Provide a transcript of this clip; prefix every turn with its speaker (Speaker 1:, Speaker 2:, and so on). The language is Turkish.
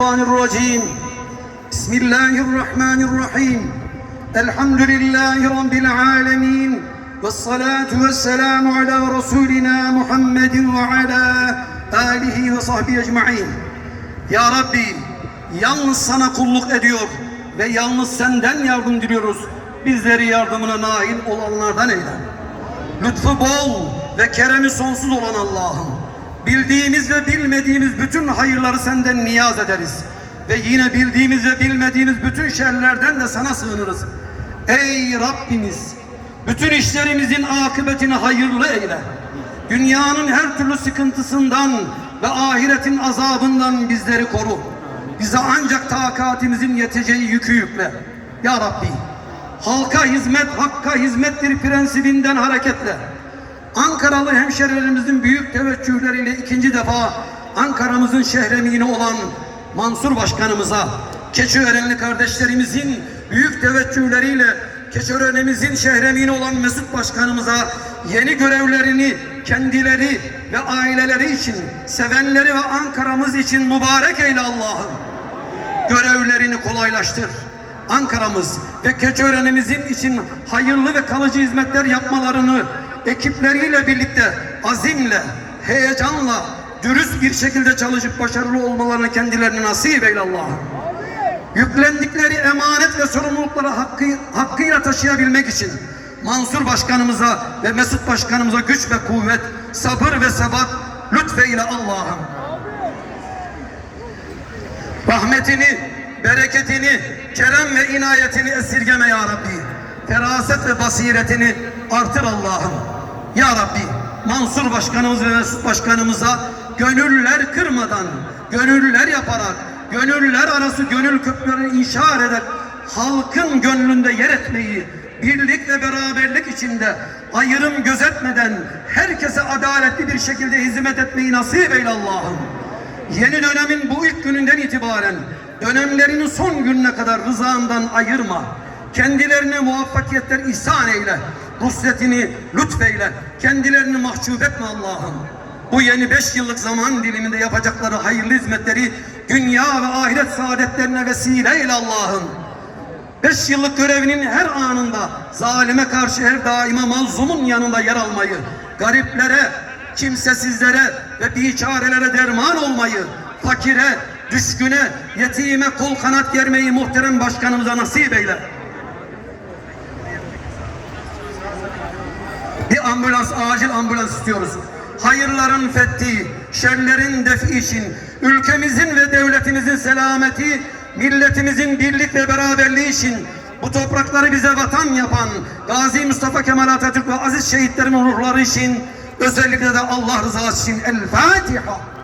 Speaker 1: الشيطان الرجيم بسم الله الرحمن الرحيم الحمد لله رب العالمين والصلاة والسلام على رسولنا محمد وعلى آله وصحبه ecmaîn. Ya Rabbi yalnız sana kulluk ediyor ve yalnız senden yardım diliyoruz. Bizleri yardımına nail olanlardan eyle. Lütfu bol ve keremi sonsuz olan Allah'ım. Bildiğimiz ve bilmediğimiz bütün hayırları senden niyaz ederiz. Ve yine bildiğimiz ve bilmediğimiz bütün şerlerden de sana sığınırız. Ey Rabbimiz! Bütün işlerimizin akıbetini hayırlı eyle. Dünyanın her türlü sıkıntısından ve ahiretin azabından bizleri koru. Bize ancak takatimizin yeteceği yükü yükle. Ya Rabbi! halka hizmet hakka hizmettir prensibinden hareketle Ankaralı hemşerilerimizin büyük teveccühleriyle ikinci defa Ankara'mızın şehremini olan Mansur Başkanımıza, Keçiörenli kardeşlerimizin büyük teveccühleriyle Keçiören'imizin şehremini olan Mesut Başkanımıza yeni görevlerini kendileri ve aileleri için, sevenleri ve Ankara'mız için mübarek eyle Allah'ım görevlerini kolaylaştır. Ankara'mız ve Keçiören'imizin için hayırlı ve kalıcı hizmetler yapmalarını ekipleriyle birlikte azimle, heyecanla, dürüst bir şekilde çalışıp başarılı olmalarını kendilerine nasip eyle Allah'ım. Yüklendikleri emanet ve sorumlulukları hakkı, hakkıyla taşıyabilmek için Mansur Başkanımıza ve Mesut Başkanımıza güç ve kuvvet, sabır ve sebat lütfeyle Allah'ım rahmetini, bereketini, kerem ve inayetini esirgeme ya Rabbi. Feraset ve basiretini artır Allah'ım. Ya Rabbi, Mansur Başkanımız ve Mesut Başkanımıza gönüller kırmadan, gönüller yaparak, gönüller arası gönül köprülerini inşa ederek halkın gönlünde yer etmeyi, birlik ve beraberlik içinde ayrım gözetmeden herkese adaletli bir şekilde hizmet etmeyi nasip eyle Allah'ım. Yeni dönemin bu ilk gününden itibaren dönemlerinin son gününe kadar rızandan ayırma. Kendilerine muvaffakiyetler ihsan eyle. Rusletini lütfeyle. Kendilerini mahcup etme Allah'ım. Bu yeni beş yıllık zaman diliminde yapacakları hayırlı hizmetleri dünya ve ahiret saadetlerine vesile eyle Allah'ım. Beş yıllık görevinin her anında zalime karşı her daima mazlumun yanında yer almayı, gariplere, kimsesizlere ve biçarelere derman olmayı, fakire, düşküne, yetime kol kanat germeyi muhterem başkanımıza nasip eyle. Bir ambulans, acil ambulans istiyoruz. Hayırların fethi, şerlerin defi için, ülkemizin ve devletimizin selameti, milletimizin birlik ve beraberliği için, bu toprakları bize vatan yapan Gazi Mustafa Kemal Atatürk ve aziz şehitlerin ruhları için, özellikle de Allah rızası için El Fatiha.